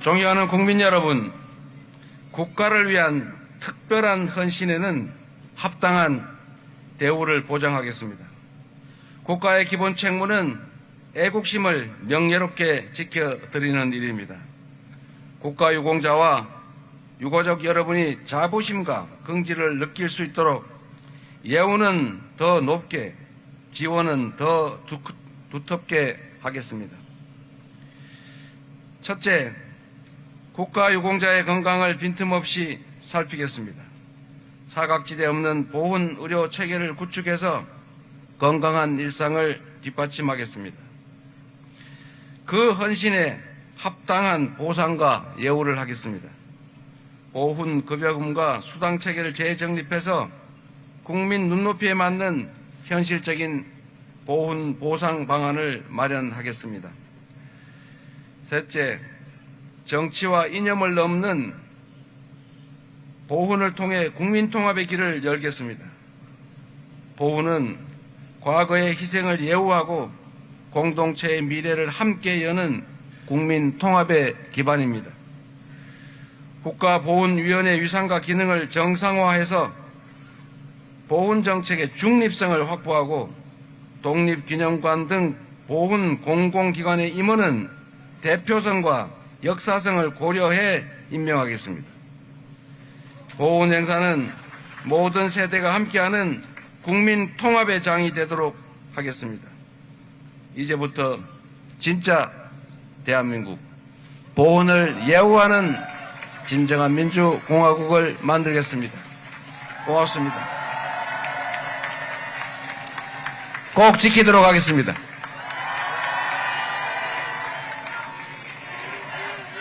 존경하는 국민 여러분, 국가를 위한 특별한 헌신에는 합당한 대우를 보장하겠습니다. 국가의 기본 책무는 애국심을 명예롭게 지켜드리는 일입니다. 국가 유공자와 유가족 여러분이 자부심과 긍지를 느낄 수 있도록 예우는 더 높게, 지원은 더 두- 두텁게 하겠습니다. 첫째, 국가유공자의 건강을 빈틈없이 살피겠습니다. 사각지대 없는 보훈 의료 체계를 구축해서 건강한 일상을 뒷받침하겠습니다. 그 헌신에 합당한 보상과 예우를 하겠습니다. 보훈 급여금과 수당 체계를 재정립해서 국민 눈높이에 맞는 현실적인 보훈 보상 방안을 마련하겠습니다. 셋째, 정치와 이념을 넘는 보훈을 통해 국민 통합의 길을 열겠습니다. 보훈은 과거의 희생을 예우하고 공동체의 미래를 함께 여는 국민 통합의 기반입니다. 국가보훈위원회 위상과 기능을 정상화해서 보훈 정책의 중립성을 확보하고 독립기념관 등 보훈 공공기관의 임원은 대표성과 역사성을 고려해 임명하겠습니다. 보훈 행사는 모든 세대가 함께하는 국민 통합의 장이 되도록 하겠습니다. 이제부터 진짜 대한민국 보훈을 예우하는 진정한 민주공화국을 만들겠습니다. 고맙습니다. 꼭 지키도록 하겠습니다.